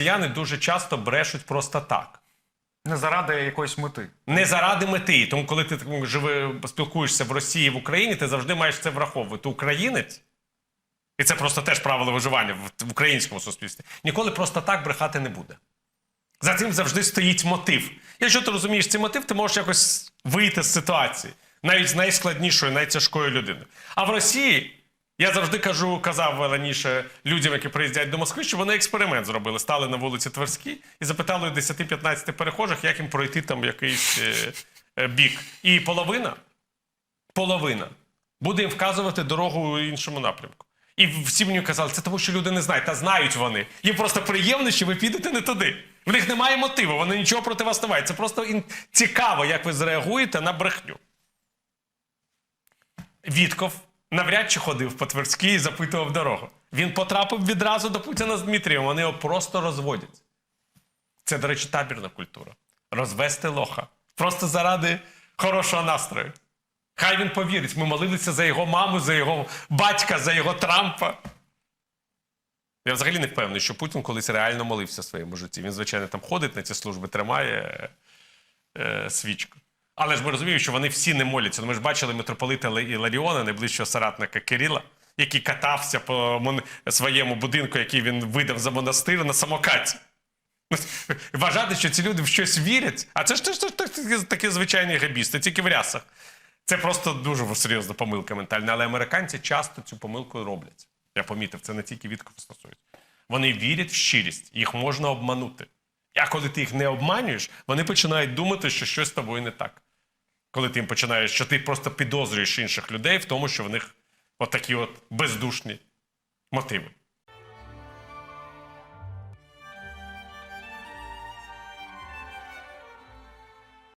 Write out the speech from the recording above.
Росіяни дуже часто брешуть просто так. Не заради якоїсь мети. Не заради мети. Тому, коли ти живе, спілкуєшся в Росії в Україні, ти завжди маєш це враховувати. Українець, і це просто теж правило виживання в, українському суспільстві, ніколи просто так брехати не буде. За цим завжди стоїть мотив. Якщо ти розумієш цей мотив, ти можеш якось вийти з ситуації, навіть з найскладнішою, найтяжкою людиною. А в Росії. Я завжди кажу, казав раніше людям, які приїздять до Москви, що вони експеримент зробили. Стали на вулиці Тверській і запитали у 10-15 перехожих, як їм пройти там якийсь е, е, бік. І половина, половина буде їм вказувати дорогу іншому напрямку. І всі мені казали, це тому, що люди не знають, та знають вони. Їм просто приємно, що ви підете не туди. В них немає мотиву, вони нічого проти вас не мають. Це просто цікаво, як ви зреагуєте на брехню. Вітков навряд чи ходив по Тверській і запитував дорогу. Він потрапив відразу до Путіна з Дмитрієм. Вони його просто розводять. Це, до речі, табірна культура. Розвести лоха. Просто заради хорошого настрою. Хай він повірить. Ми молилися за його маму, за його батька, за його Трампа. Я взагалі не впевнений, що Путін колись реально молився в своєму житті. Він, звичайно, там ходить на ці служби, тримає е, свічку. Але ж ми розуміємо, що вони всі не моляться. Ну, Ми ж бачили митрополита Ла- Іларіона, найближчого соратника Кирила, який катався по мон- своєму будинку, який він видав за монастир на самокаті. Вважати, що ці люди в щось вірять, а це ж теж такі, звичайні габісти, тільки в рясах. Це просто дуже серйозна помилка ментальна. Але американці часто цю помилку роблять. Я помітив, це не тільки відкоп стосується. Вони вірять в щирість, їх можна обманути. А коли ти їх не обманюєш, вони починають думати, що щось з тобою не так. Коли ти їм починаєш, що ти просто підозрюєш інших людей в тому, що в них отакі от бездушні мотиви.